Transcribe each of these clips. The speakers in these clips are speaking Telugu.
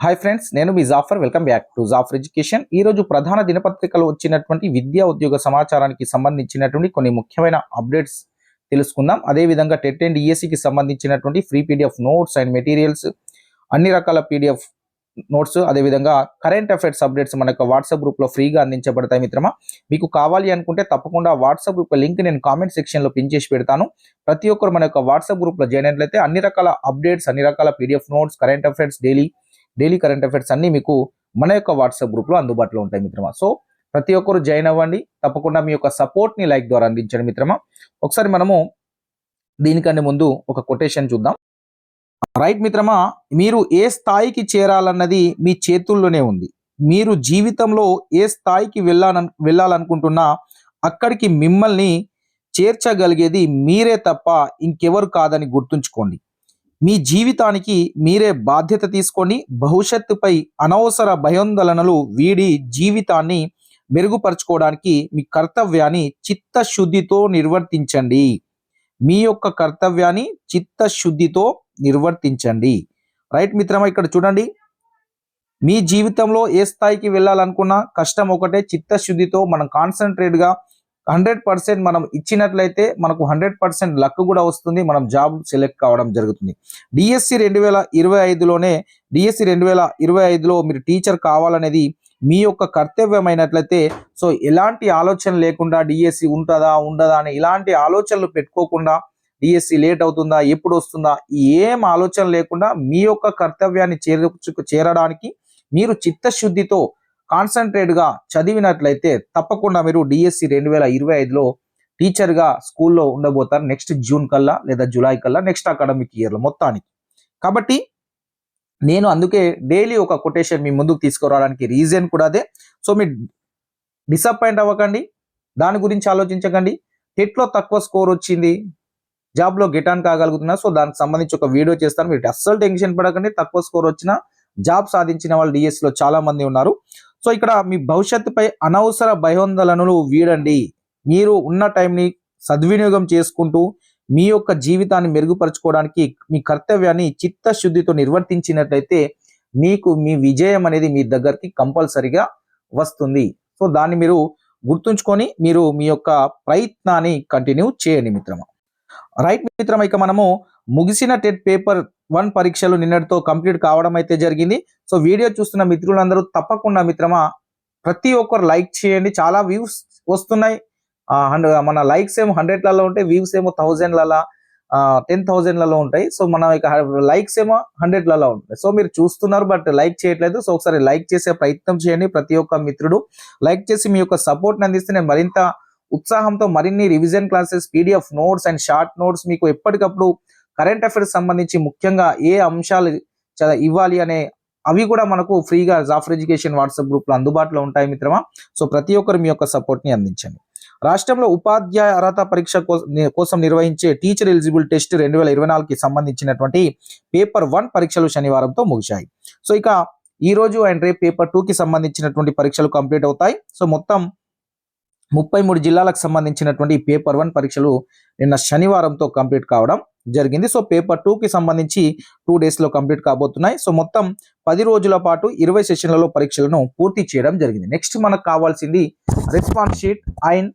హాయ్ ఫ్రెండ్స్ నేను మీ Zafar welcome back to Zafar education ఈ రోజు ప్రధాన దినపత్రికలో వచ్చినటువంటి విద్యా ఉద్యోగ సమాచారానికి సంబంధించినటువంటి కొన్ని ముఖ్యమైన అప్డేట్స్ తెలుసుకుందాం. అదే విధంగా టెట్ అండ్ ఈఎస్సికి సంబంధించినటువంటి free PDF notes and materials అన్ని రకాల పీడిఎఫ్ నోట్స్ అదేవిధంగా కరెంట్ అఫైర్స్ అప్డేట్స్ మన యొక్క వాట్సాప్ గ్రూప్లో ఫ్రీగా అందించబడతాయి మిత్రమా. మీకు కావాలి అనుకుంటే తప్పకుండా వాట్సాప్ గ్రూప్ లింక్ నేను కామెంట్ సెక్షన్లో పిన్ చేసి పెడతాను. ప్రతి ఒక్కరు మన యొక్క వాట్సాప్ గ్రూప్లో జాయిన్ అయినట్లయితే అన్ని రకాల అప్డేట్స్ అన్ని రకాల PDF notes current affairs daily daily current affairs అన్ని మీకు మన యొక్క వాట్సాప్ గ్రూప్లో అందుబాటులో ఉంటాయి మిత్రమా. సో ప్రతి ఒక్కరు జాయిన్ అవ్వండి. తప్పకుండా మీ యొక్క సపోర్ట్ని లైక్ ద్వారా అందించండి మిత్రమా. ఒకసారి మనము దీనికంటే ముందు ఒక కొటేషన్ చూద్దాం. రైట్ మిత్రమా మీరు ఏ స్థాయికి చేరాలన్నది మీ చేతుల్లోనే ఉంది. మీరు జీవితంలో ఏ స్థాయికి వెళ్ళాలని వెళ్ళాలనుకుంటున్నా అక్కడికి మిమ్మల్ని చేర్చగలిగేది మీరే తప్ప ఇంకెవరు కాదని గుర్తుంచుకోండి. మీ జీవితానికి మీరే బాధ్యత తీసుకొని భవిష్యత్తుపై అనవసర భయోందోళనలు వీడి జీవితాన్ని మెరుగుపరచుకోవడానికి మీ కర్తవ్యాన్ని చిత్తశుద్ధితో నిర్వర్తించండి. మీ యొక్క కర్తవ్యాన్ని చిత్తశుద్ధితో నిర్వర్తించండి. రైట్ మిత్రమా ఇక్కడ చూడండి. మీ జీవితంలో ఏ స్థాయికి వెళ్ళాలనుకున్నా కష్టం ఒకటే చిత్తశుద్ధితో మనం కాన్సన్ట్రేట్గా హండ్రెడ్ పర్సెంట్ మనం ఇచ్చినట్లయితే మనకు హండ్రెడ్ పర్సెంట్ లక్ కూడా వస్తుంది మనం జాబ్ సెలెక్ట్ కావడం జరుగుతుంది. డిఎస్సి రెండు వేల ఇరవై ఐదులోనే డిఎస్సి రెండు వేల ఇరవై ఐదులో మీరు టీచర్ కావాలనేది మీ యొక్క కర్తవ్యమైనట్లయితే సో ఎలాంటి ఆలోచన లేకుండా డిఎస్సి ఉంటుందా ఉండదా అని ఇలాంటి ఆలోచనలు పెట్టుకోకుండా డిఎస్సి లేట్ అవుతుందా ఎప్పుడు వస్తుందా ఏం ఆలోచన లేకుండా మీ యొక్క కర్తవ్యాన్ని చేరు చేరడానికి మీరు చిత్తశుద్ధితో కాన్సన్ట్రేట్గా చదివినట్లయితే తప్పకుండా మీరు డిఎస్సి రెండు వేల ఇరవై ఐదులో టీచర్గా స్కూల్లో ఉండబోతారు నెక్స్ట్ జూన్ కల్లా లేదా జూలై కల్లా నెక్స్ట్ అకాడమిక్ ఇయర్లో మొత్తానికి. కాబట్టి నేను అందుకే డైలీ ఒక కొటేషన్ మీ ముందుకు తీసుకురావడానికి రీజన్ కూడా అదే. సో మీ డిసప్పాయింట్ అవ్వకండి. దాని గురించి ఆలోచించకండి. టెట్లో తక్కువ స్కోర్ వచ్చింది. జాబ్లో గెట్ ఆన్ కాగలుగుతున్నా. సో దానికి సంబంధించి ఒక వీడియో చేస్తాను. మీరు అస్సలు టెన్షన్ పడకండి. తక్కువ స్కోర్ వచ్చినా జాబ్ సాధించిన వాళ్ళు డిఎస్సిలో చాలామంది చాలా మంది ఉన్నారు. సో ఇక్కడ మీ భవిష్యత్తుపై అనవసర భయోందోళనలు వీడండి. మీరు ఉన్న టైంని సద్వినియోగం చేసుకుంటూ మీ యొక్క జీవితాన్ని మెరుగుపరచుకోవడానికి మీ కర్తవ్యాన్ని చిత్తశుద్ధితో నిర్వర్తించినట్లయితే మీకు మీ విజయం అనేది మీ దగ్గరికి కంపల్సరిగా వస్తుంది. సో దాన్ని మీరు గుర్తుంచుకొని మీరు మీ యొక్క ప్రయత్నాన్ని కంటిన్యూ చేయండి మిత్రమా. రైట్ మిత్రమా ఇక మనము ముగిసిన టెట్ పేపర్ వన్ పరీక్షలు నిన్నటితో కంప్లీట్ కావడం అయితే జరిగింది. సో వీడియో చూస్తున్న మిత్రులందరూ తప్పకుండా మిత్రమా ప్రతి ఒక్కరు లైక్ చేయండి. చాలా వ్యూస్ వస్తున్నాయి. మన లైక్స్ ఏమో హండ్రెడ్లలో ఉంటాయి వ్యూస్ ఏమో థౌజండ్లలో టెన్ థౌజండ్లలో ఉంటాయి. సో మన ఇక లైక్స్ ఏమో హండ్రెడ్లలో ఉంటాయి. సో మీరు చూస్తున్నారు బట్ లైక్ చేయట్లేదు. సో ఒకసారి లైక్ చేసే ప్రయత్నం చేయండి ప్రతి ఒక్క మిత్రుడు. లైక్ చేసి మీ యొక్క సపోర్ట్ని అందిస్తే నేను మరింత ఉత్సాహంతో మరిన్ని revision classes PDF notes and short notes మీకు ఎప్పటికప్పుడు కరెంట్ అఫైర్స్ సంబంధించి ముఖ్యంగా ఏ అంశాలు ఇవ్వాలి అనే అవి కూడా మనకు ఫ్రీగా జాఫర్ ఎడ్యుకేషన్ వాట్సాప్ గ్రూప్లో అందుబాటులో ఉంటాయి మిత్రమా? సో ప్రతి ఒక్కరు మీ యొక్క సపోర్ట్ని అందించండి. రాష్ట్రంలో ఉపాధ్యాయ అర్హత పరీక్ష కోసం నిర్వహించే టీచర్ ఎలిజిబుల్ టెస్ట్ రెండు వేల ఇరవై నాలుగుకి సంబంధించినటువంటి పేపర్ వన్ పరీక్షలు శనివారంతో ముగిశాయి. సో ఇక ఈ రోజు అండ్ రేపు పేపర్ టూకి సంబంధించినటువంటి పరీక్షలు కంప్లీట్ అవుతాయి. సో మొత్తం ముప్పై మూడు జిల్లాలకు సంబంధించినటువంటి పేపర్ వన్ పరీక్షలు నిన్న శనివారంతో కంప్లీట్ కావడం జరిగింది. సో పేపర్ టూకి సంబంధించి టూ డేస్లో కంప్లీట్ కాబోతున్నాయి. సో మొత్తం పది రోజుల పాటు ఇరవై సెషన్లలో పరీక్షలను పూర్తి చేయడం జరిగింది. నెక్స్ట్ మనకు కావాల్సింది response sheet and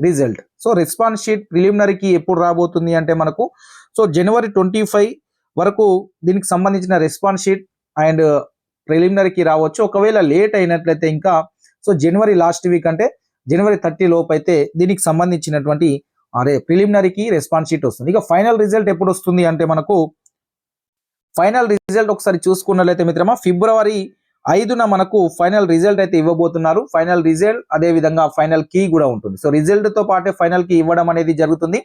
result. So response sheet ప్రిలిమినరీకి ఎప్పుడు రాబోతుంది అంటే మనకు సో జనవరి ట్వంటీ ఫైవ్ వరకు దీనికి సంబంధించిన రెస్పాన్స్ షీట్ అండ్ ప్రిలిమినరీకి రావచ్చు. ఒకవేళ లేట్ అయినట్లయితే ఇంకా సో జనవరి లాస్ట్ వీక్ అంటే జనవరి థర్టీ లోపు అయితే దీనికి సంబంధించినటువంటి అరే ప్రిలిమినరీకి రెస్పాన్స్ షీట్ వస్తుంది. ఇక ఫైనల్ రిజల్ట్ ఎప్పుడు వస్తుంది అంటే మనకు ఫైనల్ రిజల్ట్ ఒకసారి చూసుకున్నట్లయితే మిత్రమా ఫిబ్రవరి ఐదున మనకు ఫైనల్ రిజల్ట్ అయితే ఇవ్వబోతున్నారు. ఫైనల్ రిజల్ట్ అదే విధంగా ఫైనల్ కీ కూడా ఉంటుంది. సో రిజల్ట్తో పాటే ఫైనల్ కీ ఇవ్వడం అనేది జరుగుతుంది.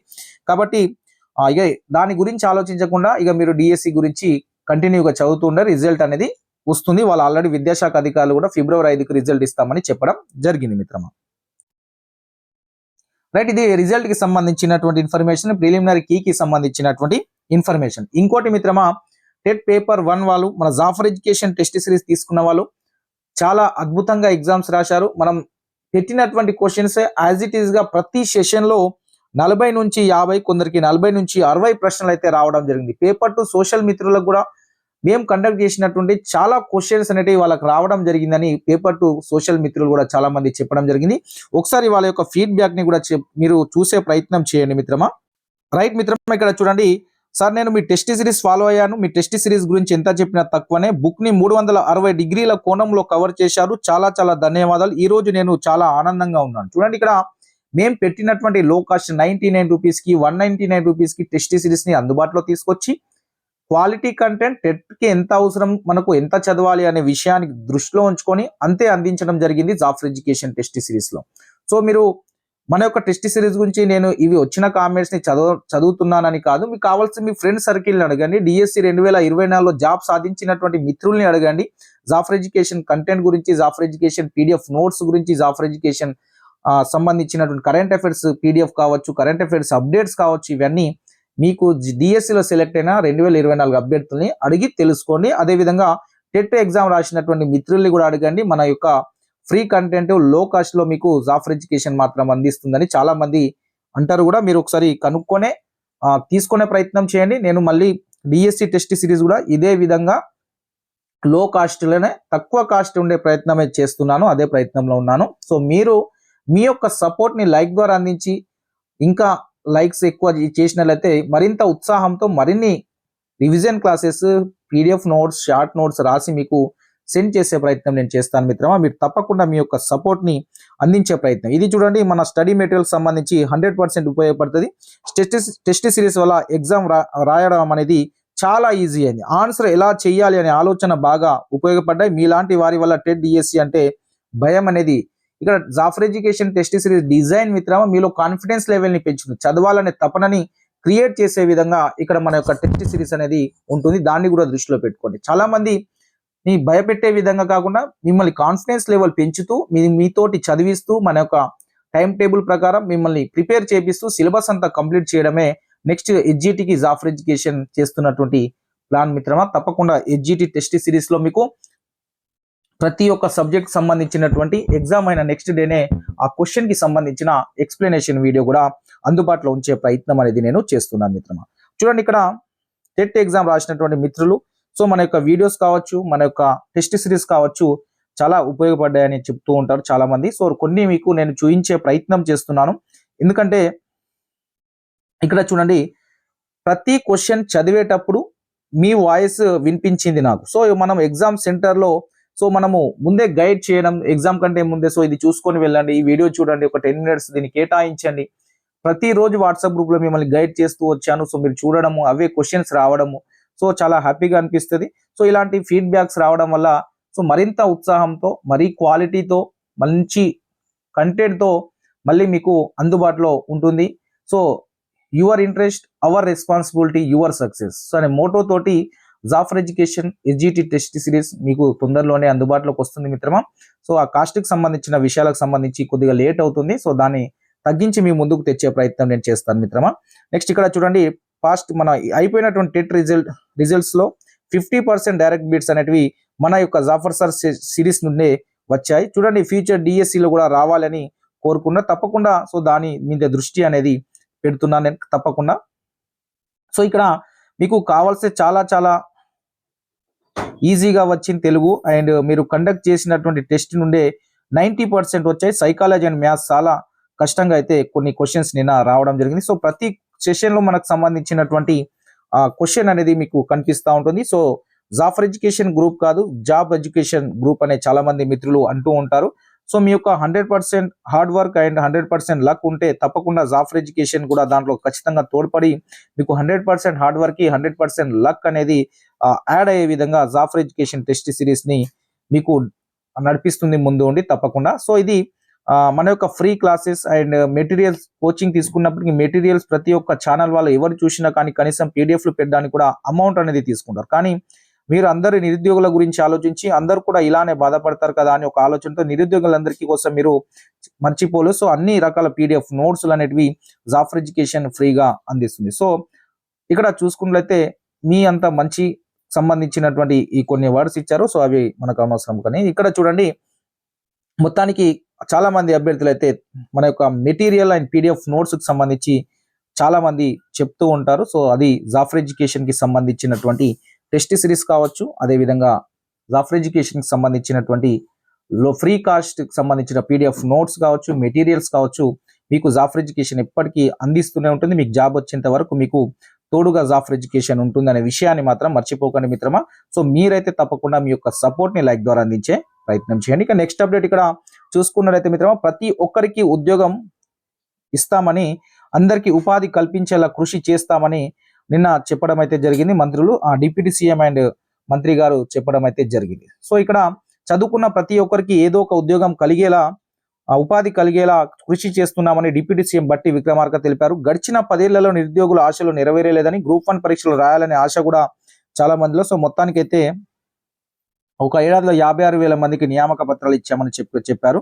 కాబట్టి ఇక దాని గురించి ఆలోచించకుండా ఇక మీరు డిఎస్సి గురించి కంటిన్యూగా చదువుతుండే రిజల్ట్ అనేది వస్తుంది. వాళ్ళు ఆల్రెడీ విద్యాశాఖ అధికారులు కూడా ఫిబ్రవరి ఐదుకి రిజల్ట్ ఇస్తామని చెప్పడం జరిగింది మిత్రమా. రైట్ ఇది రిజల్ట్కి సంబంధించినటువంటి ఇన్ఫర్మేషన్ ప్రిలిమినరీ కీకి సంబంధించినటువంటి ఇన్ఫర్మేషన్ ఇంకోటి మిత్రమా టెట్ పేపర్ వన్ వాళ్ళు మన జాఫర్ ఎడ్యుకేషన్ టెస్ట్ సిరీస్ తీసుకున్న వాళ్ళు చాలా అద్భుతంగా ఎగ్జామ్స్ రాశారు. మనం పెట్టినటువంటి క్వశ్చన్స్ యాజ్ ఇట్ ఈస్గా ప్రతి సెషన్లో నలభై నుంచి యాభై కొందరికి నలభై నుంచి అరవై ప్రశ్నలు అయితే రావడం జరిగింది. పేపర్ టు సోషల్ మిత్రులకు కూడా మేము కండక్ట్ చేసినటువంటి చాలా క్వశ్చన్స్ అనేటివి వాళ్ళకి రావడం జరిగిందని పేపర్ టు సోషల్ మిత్రులు కూడా చాలా మంది చెప్పడం జరిగింది. ఒకసారి వాళ్ళ యొక్క ఫీడ్బ్యాక్ని కూడా మీరు చూసే ప్రయత్నం చేయండి మిత్రమా. రైట్ మిత్రమా ఇక్కడ చూడండి. సార్ నేను మీ టెస్ట్ సిరీస్ ఫాలో అయ్యాను. మీ టెస్ట్ సిరీస్ గురించి ఎంత చెప్పినా తక్కువనే. బుక్ని మూడు వందల అరవై డిగ్రీల కోణంలో కవర్ చేశారు. చాలా చాలా ధన్యవాదాలు. ఈ రోజు నేను చాలా ఆనందంగా ఉన్నాను. చూడండి ఇక్కడ. మేము పెట్టినటువంటి లో కాస్ట్ నైన్టీ నైన్ రూపీస్కి వన్ నైన్టీ నైన్ రూపీస్కి టెస్ట్ సిరీస్ని అందుబాటులో తీసుకొచ్చి క్వాలిటీ కంటెంట్ టెట్కి ఎంత అవసరం మనకు ఎంత చదవాలి అనే విషయాన్ని దృష్టిలో ఉంచుకొని అంతే అందించడం జరిగింది జాఫర్ ఎడ్యుకేషన్ టెస్ట్ సిరీస్లో. సో మీరు మన యొక్క టెస్ట్ సిరీస్ గురించి నేను ఇవి వచ్చిన కామెంట్స్ని చదువు చదువుతున్నానని కాదు. మీకు కావాల్సిన మీ ఫ్రెండ్ సర్కిల్ని అడగండి. డిఎస్సి రెండు వేల ఇరవై నాలుగులో జాబ్ సాధించినటువంటి మిత్రుల్ని అడగండి. జాఫర్ ఎడ్యుకేషన్ కంటెంట్ గురించి జాఫర్ ఎడ్యుకేషన్ పీడిఎఫ్ నోట్స్ గురించి జాఫర్ ఎడ్యుకేషన్ సంబంధించినటువంటి కరెంట్ అఫైర్స్ పీడిఎఫ్ కావచ్చు కరెంట్ అఫైర్స్ అప్డేట్స్ కావచ్చు ఇవన్నీ మీకు డిఎస్సిలో సెలెక్ట్ అయిన రెండు వేల ఇరవై నాలుగు అభ్యర్థుల్ని అడిగి తెలుసుకోండి. అదేవిధంగా టెట్ ఎగ్జామ్ రాసినటువంటి మిత్రుల్ని కూడా అడగండి. మన యొక్క ఫ్రీ కంటెంట్లో కాస్ట్లో మీకు జాఫర్ ఎడ్యుకేషన్ మాత్రం అందిస్తుందని చాలామంది అంటారు కూడా. మీరు ఒకసారి కనుక్కొనే తీసుకునే ప్రయత్నం చేయండి. నేను మళ్ళీ డిఎస్సి టెస్ట్ సిరీస్ కూడా ఇదే విధంగా లో కాస్ట్లోనే తక్కువ కాస్ట్ ఉండే ప్రయత్నమే చేస్తున్నాను. అదే ప్రయత్నంలో ఉన్నాను. సో మీరు మీ యొక్క సపోర్ట్ని లైక్ ద్వారా అందించి ఇంకా లైక్స్ ఎక్కువ చేసినట్లయితే మరింత ఉత్సాహంతో మరిన్ని revision classes PDF notes short notes రాసి మీకు సెండ్ చేసే ప్రయత్నం నేను చేస్తాను మిత్రమా. మీరు తప్పకుండా మీ యొక్క సపోర్ట్ని అందించే ప్రయత్నం. ఇది చూడండి మన స్టడీ మెటీరియల్ సంబంధించి హండ్రెడ్ పర్సెంట్ ఉపయోగపడుతుంది. టెస్ట్ టెస్ట్ సిరీస్ వల్ల ఎగ్జామ్ రాయడం అనేది చాలా ఈజీ అయింది. ఆన్సర్ ఎలా చేయాలి అనే ఆలోచన బాగా ఉపయోగపడ్డాయి. మీలాంటి వారి వల్ల టెట్ డిఎస్సి అంటే భయం అనేది ఇక్కడ Zafar education test series design మిత్రమా మీలో కాన్ఫిడెన్స్ లెవెల్ని పెంచుతుంది. చదవాలనే తపనని క్రియేట్ చేసే విధంగా ఇక్కడ మన యొక్క టెస్ట్ సిరీస్ అనేది ఉంటుంది. దాన్ని కూడా దృష్టిలో పెట్టుకోండి. చాలా మంది మీ భయపెట్టే విధంగా కాకుండా మిమ్మల్ని కాన్ఫిడెన్స్ లెవెల్ పెంచుతూ మీ మీతోటి చదివిస్తూ మన యొక్క టైం టేబుల్ ప్రకారం మిమ్మల్ని ప్రిపేర్ చేపిస్తూ సిలబస్ అంతా కంప్లీట్ చేయడమే నెక్స్ట్ ఎడ్జిటికి జాఫర్ ఎడ్యుకేషన్ చేస్తున్నటువంటి ప్లాన్ మిత్రమా. తప్పకుండా ఎడ్జిటి టెస్ట్ సిరీస్లో మీకు ప్రతి ఒక్క సబ్జెక్ట్ సంబంధించినటువంటి ఎగ్జామ్ అయిన నెక్స్ట్ డేనే ఆ క్వశ్చన్కి సంబంధించిన ఎక్స్ప్లెనేషన్ వీడియో కూడా అందుబాటులో ఉంచే ప్రయత్నం అనేది నేను చేస్తున్నాను మిత్రమా. చూడండి ఇక్కడ టెట్ ఎగ్జామ్ రాసినటువంటి మిత్రులు. సో మన యొక్క వీడియోస్ కావచ్చు మన యొక్క టెస్ట్ సిరీస్ కావచ్చు చాలా ఉపయోగపడ్డాయని చెప్తూ ఉంటారు చాలామంది. సో కొన్ని మీకు నేను చూపించే ప్రయత్నం చేస్తున్నాను. ఎందుకంటే ఇక్కడ చూడండి ప్రతి క్వశ్చన్ చదివేటప్పుడు మీ వాయిస్ వినిపించింది నాకు. సో మనం ఎగ్జామ్ సెంటర్లో సో మనము ముందే గైడ్ చేయడం ఎగ్జామ్ కంటే ముందే సో ఇది చూసుకొని వెళ్ళండి ఈ వీడియో చూడండి ఒక టెన్ మినిట్స్ దీన్ని కేటాయించండి. ప్రతిరోజు వాట్సాప్ గ్రూప్లో మిమ్మల్ని గైడ్ చేస్తూ వచ్చాను సో మీరు చూడడము అవే క్వశ్చన్స్ రావడము సో చాలా హ్యాపీగా అనిపిస్తుంది. సో ఇలాంటి ఫీడ్బ్యాక్స్ రావడం వల్ల సో మరింత ఉత్సాహంతో మరీ క్వాలిటీతో మంచి కంటెంట్తో మళ్ళీ మీకు అందుబాటులో ఉంటుంది. So your interest our responsibility your success so అనే మోటో తోటి Zafar education SGT test series మీకు తొందరలోనే అందుబాటులోకి వస్తుంది మిత్రమా. సో ఆ కాస్ట్కి సంబంధించిన విషయాలకు సంబంధించి కొద్దిగా లేట్ అవుతుంది. సో దాన్ని తగ్గించి మీ ముందుకు తెచ్చే ప్రయత్నం నేను చేస్తాను మిత్రమా. నెక్స్ట్ ఇక్కడ చూడండి పాస్ట్ మన అయిపోయినటువంటి టెట్ రిజల్ట్ రిజల్ట్స్లో ఫిఫ్టీ పర్సెంట్ డైరెక్ట్ బీట్స్ అనేటివి మన యొక్క జాఫర్ సార్ సిరీస్ నుండే వచ్చాయి. చూడండి ఫ్యూచర్ డిఎస్సిలో కూడా రావాలని కోరుకున్నా తప్పకుండా. సో దాని మీద దృష్టి అనేది పెడుతున్నాను నేను తప్పకుండా. సో ఇక్కడ మీకు కావాల్సిన చాలా చాలా ఈజీగా వచ్చింది తెలుగు. అండ్ మీరు కండక్ట్ చేసినటువంటి టెస్ట్ నుండే నైంటీ పర్సెంట్ వచ్చాయి. సైకాలజీ అండ్ మ్యాథ్స్ చాలా కష్టంగా అయితే కొన్ని క్వశ్చన్స్ నిన్న రావడం జరిగింది. సో ప్రతి సెషన్లో మనకు సంబంధించినటువంటి క్వశ్చన్ అనేది మీకు కనిపిస్తూ ఉంటుంది. సో జాఫర్ ఎడ్యుకేషన్ గ్రూప్ కాదు జాబ్ ఎడ్యుకేషన్ గ్రూప్ అనే చాలా మంది మిత్రులు అంటూ ఉంటారు. సో మీ యొక్క hundred percent hard work and hundred percent luck ఉంటే తప్పకుండా జాఫర్ ఎడ్యుకేషన్ కూడా దాంట్లో ఖచ్చితంగా తోడ్పడి మీకు హండ్రెడ్ పర్సెంట్ హార్డ్ వర్క్కి హండ్రెడ్ పర్సెంట్ లక్ అనేది యాడ్ అయ్యే విధంగా జాఫర్ ఎడ్యుకేషన్ టెస్ట్ సిరీస్ని మీకు నడిపిస్తుంది ముందు ఉండి తప్పకుండా. సో ఇది మన యొక్క free classes and materials coaching తీసుకున్నప్పటికీ materials ప్రతి ఒక్క ఛానల్ వాళ్ళు ఎవరు చూసినా కానీ కనీసం పీడిఎఫ్లు పెట్టడానికి కూడా అమౌంట్ అనేది తీసుకుంటారు. కానీ మీరు అందరి నిరుద్యోగుల గురించి ఆలోచించి అందరు కూడా ఇలానే బాధపడతారు కదా అని ఒక ఆలోచనతో నిరుద్యోగులందరికీ కోసం మీరు మర్చిపోలు సో అన్ని రకాల పీడిఎఫ్ నోట్స్ అనేటివి జాఫర్ ఎడ్యుకేషన్ ఫ్రీగా అందిస్తుంది. సో ఇక్కడ చూసుకున్నట్లయితే మీ అంత మంచి సంబంధించినటువంటి ఈ కొన్ని వర్డ్స్ ఇచ్చారు. సో అవి మనకు అనవసరం కానీ ఇక్కడ చూడండి మొత్తానికి చాలా మంది అభ్యర్థులు అయితే మన యొక్క మెటీరియల్ అండ్ పీడిఎఫ్ నోట్స్కి సంబంధించి చాలా మంది చెప్తూ ఉంటారు. సో అది జాఫర్ ఎడ్యుకేషన్కి సంబంధించినటువంటి టెస్ట్ సిరీస్ కావచ్చు అదేవిధంగా జాఫర్ ఎడ్యుకేషన్కి సంబంధించినటువంటి లో ఫ్రీ కాస్ట్కి సంబంధించిన పీడిఎఫ్ నోట్స్ కావచ్చు మెటీరియల్స్ కావచ్చు మీకు జాఫర్ ఎడ్యుకేషన్ ఎప్పటికీ అందిస్తూనే ఉంటుంది. మీకు జాబ్ వచ్చేంత వరకు మీకు తోడుగా జాఫర్ ఎడ్యుకేషన్ ఉంటుంది అనే విషయాన్ని మాత్రం మర్చిపోకండి మిత్రమా. సో మీరైతే తప్పకుండా మీ యొక్క సపోర్ట్ని లైక్ ద్వారా అందించే ప్రయత్నం చేయండి. ఇక నెక్స్ట్ అప్డేట్ ఇక్కడ చూసుకున్నట్లయితే మిత్రమా ప్రతి ఒక్కరికి ఉద్యోగం ఇస్తామని అందరికీ ఉపాధి కల్పించేలా కృషి చేస్తామని నిన్న చెప్పడం అయితే జరిగింది. మంత్రులు ఆ డిప్యూటీ సీఎం అండ్ మంత్రి గారు చెప్పడం అయితే జరిగింది. సో ఇక్కడ చదువుకున్న ప్రతి ఒక్కరికి ఏదో ఒక ఉద్యోగం కలిగేలా ఉపాధి కలిగేలా కృషి చేస్తున్నామని డిప్యూటీ సీఎం బట్టి విక్రమార్క తెలిపారు. గడిచిన పదేళ్ళలో నిరుద్యోగుల ఆశలు నెరవేరలేదని గ్రూప్ వన్ పరీక్షలు రాయాలనే ఆశ కూడా చాలా మందిలో. సో మొత్తానికైతే ఒక ఏడాదిలో యాభై ఆరు వేల మందికి నియామక పత్రాలు ఇచ్చామని చెప్పి చెప్పారు.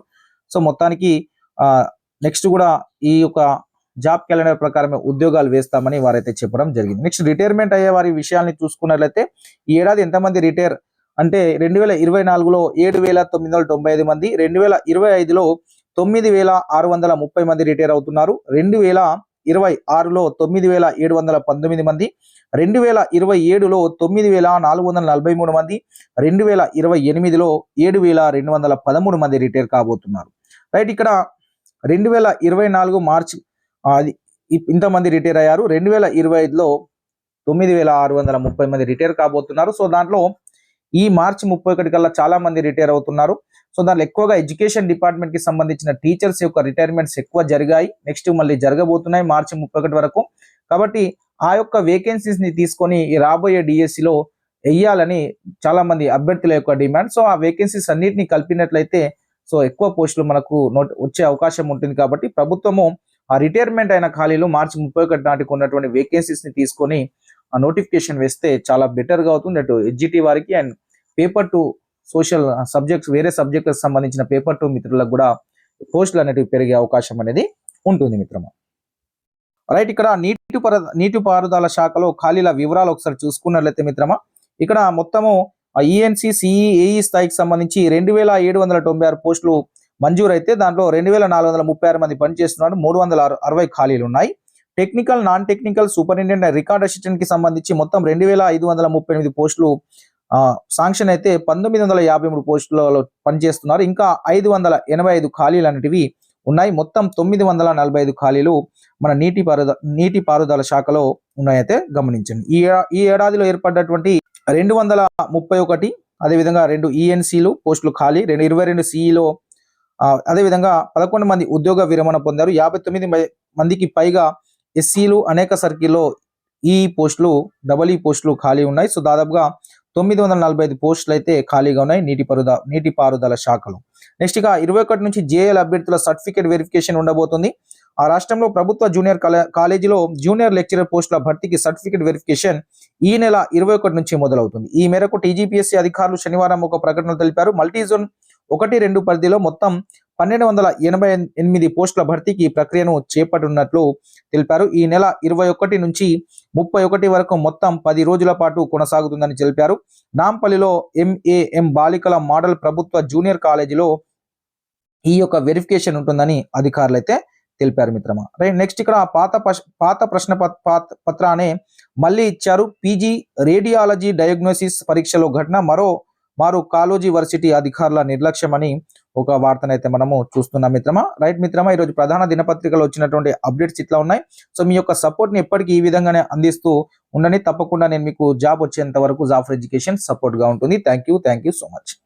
సో మొత్తానికి నెక్స్ట్ కూడా ఈ యొక్క జాబ్ క్యాలెండర్ ప్రకారమే ఉద్యోగాలు వేస్తామని వారైతే చెప్పడం జరిగింది. నెక్స్ట్ రిటైర్మెంట్ అయ్యే వారి విషయాన్ని చూసుకున్నట్లయితే ఈ ఏడాది ఎంతమంది రిటైర్ అంటే రెండు వేల ఇరవై నాలుగులో ఏడు వేల తొమ్మిది వందల తొంభై ఐదు మంది రెండు వేల ఇరవై ఐదులో తొమ్మిది వేల ఆరు వందల ముప్పై మంది రిటైర్ అవుతున్నారు రెండు వేల ఇరవై ఆరులో తొమ్మిది వేల ఏడు వందల పంతొమ్మిది మంది రెండు వేల ఇరవై ఏడులో తొమ్మిది వేల నాలుగు వందల నలభై మూడు మంది రెండు వేల ఇరవై ఎనిమిదిలో ఏడు వేల రెండు వందల పదమూడు మంది రిటైర్ కాబోతున్నారు. రైట్ ఇక్కడ రెండు వేల ఇరవై నాలుగు మార్చి అది ఇంతమంది రిటైర్ అయ్యారు. రెండు వేల ఇరవై ఐదులో తొమ్మిది వేల ఆరు వందల ముప్పై మంది రిటైర్ కాబోతున్నారు. సో దాంట్లో ఈ మార్చి ముప్పై ఒకటి కల్లా చాలా మంది రిటైర్ అవుతున్నారు. సో దాంట్లో ఎక్కువగా ఎడ్యుకేషన్ డిపార్ట్మెంట్కి సంబంధించిన టీచర్స్ యొక్క రిటైర్మెంట్స్ ఎక్కువ జరిగాయి. నెక్స్ట్ మళ్ళీ జరగబోతున్నాయి మార్చి ముప్పై ఒకటి వరకు. కాబట్టి ఆ యొక్క వేకెన్సీస్ని తీసుకొని ఈ రాబోయే డిఎస్సిలో వెయ్యాలని చాలా మంది అభ్యర్థుల యొక్క డిమాండ్. సో ఆ వేకెన్సీస్ అన్నిటిని కలిపినట్లయితే సో ఎక్కువ పోస్టులు మనకు నోట్ వచ్చే అవకాశం ఉంటుంది కాబట్టి ప్రభుత్వము ఆ రిటైర్మెంట్ అయిన ఖాళీలు మార్చి ముప్పై ఒకటి నాటికి ఉన్నటువంటి వేకెన్సీస్ని తీసుకొని ఆ నోటిఫికేషన్ వేస్తే చాలా బెటర్గా అవుతుంది. అటు ఎడ్జిటి వారికి and paper two social subjects వేరే సబ్జెక్టులకు సంబంధించిన పేపర్ టు మిత్రులకు కూడా పోస్టులు అనేటివి పెరిగే అవకాశం అనేది ఉంటుంది మిత్రమా. రైట్ ఇక్కడ నీటి పర నీటిపారుదల శాఖలో ఖాళీల వివరాలు ఒకసారి చూసుకున్నట్లయితే మిత్రమా ఇక్కడ మొత్తము ఈఎన్సి సిఈఏఈ స్థాయికి సంబంధించి రెండు వేల ఏడు వందల తొంభై ఆరు పోస్టులు మంజూరు అయితే దాంట్లో రెండు వేల నాలుగు వందల ముప్పై ఆరు మంది పనిచేస్తున్నారు. మూడు వందల అరవై ఖాళీలు ఉన్నాయి. Technical non technical superintendent record అసిస్టెంట్కి సంబంధించి మొత్తం రెండు వేల ఐదు వందల ముప్పై ఎనిమిది పోస్టులు ఆ, శాంక్షన్ అయితే పంతొమ్మిది వందల యాభై మూడు పోస్టులలో పనిచేస్తున్నారు. ఇంకా ఐదు వందల ఎనభై ఐదు ఖాళీలు అనేటివి ఉన్నాయి. మొత్తం తొమ్మిది వందల నలభై ఐదు ఖాళీలు మన నీటి పారుదల నీటి పారుదల శాఖలో ఉన్నాయైతే గమనించండి. ఈ ఈ ఏడాదిలో ఏర్పడ్డటువంటి రెండు వందల ముప్పై ఒకటి అదేవిధంగా రెండు ఈఎన్సీలు పోస్టులు ఖాళీ రెండు ఇరవై రెండు సిఈలో అదేవిధంగా పదకొండు మంది ఉద్యోగ విరమణ పొందారు. యాభై తొమ్మిది మందికి పైగా ఎస్సీలు అనేక సర్కిల్లో ఈ పోస్టులు డబల్ ఈ పోస్టులు ఖాళీ ఉన్నాయి. సో దాదాపుగా తొమ్మిది వందల నలభై ఐదు పోస్టులు అయితే ఖాళీగా ఉన్నాయి నీటి పరుద నీటి పారుదల శాఖలో. నెక్స్ట్ ఇక ఇరవై ఒకటి నుంచి జేఎల్ అభ్యర్థుల సర్టిఫికేట్ వెరిఫికేషన్ ఉండబోతుంది. ఆ రాష్ట్రంలో ప్రభుత్వ జూనియర్ కాలే- కాలేజీలో జూనియర్ లెక్చరర్ పోస్టుల భర్తీకి సర్టిఫికేట్ వెరిఫికేషన్ ఈ నెల ఇరవై ఒకటి నుంచి మొదలవుతుంది. ఈ మేరకు టీజీపీఎస్సీ అధికారులు శనివారం ఒక ప్రకటనలో తెలిపారు. మల్టీజోన్ ఒకటి రెండు పరిధిలో మొత్తం పన్నెండు వందల ఎనభై ఎనిమిది పోస్టుల భర్తీకి ప్రక్రియను చేపట్టనున్నట్లు తెలిపారు. ఈ నెల ఇరవై ఒకటి నుంచి ముప్పై ఒకటి వరకు మొత్తం పది రోజుల పాటు కొనసాగుతుందని తెలిపారు. నాంపల్లిలో ఎంఏఎం బాలికల మోడల్ ప్రభుత్వ జూనియర్ కాలేజీలో ఈ యొక్క వెరిఫికేషన్ ఉంటుందని అధికారులు అయితే తెలిపారు మిత్రమా. రైట్ నెక్స్ట్ ఇక్కడ పాత పాత ప్రశ్న పత్- పాత- పత్రాన్ని మళ్ళీ ఇచ్చారు. పీజీ రేడియాలజీ డయాగ్నోసిస్ పరీక్షలో ఘటన మరో మారు కాలోజీ వర్సిటీ అధికారుల నిర్లక్ష్యం అని ఒక వార్తనైతే మనము చూస్తున్నాం మిత్రమా. రైట్ మిత్రమా ఈరోజు ప్రధాన దినపత్రికలో వచ్చినటువంటి అప్డేట్స్ ఇట్లా ఉన్నాయి. సో మీ యొక్క సపోర్ట్ని ఎప్పటికీ ఈ విధంగానే అందిస్తూ ఉండని తప్పకుండా నేను మీకు జాబ్ వచ్చేంత వరకు జాఫర్ ఎడ్యుకేషన్ సపోర్ట్గా ఉంటుంది. Thank you thank you so much.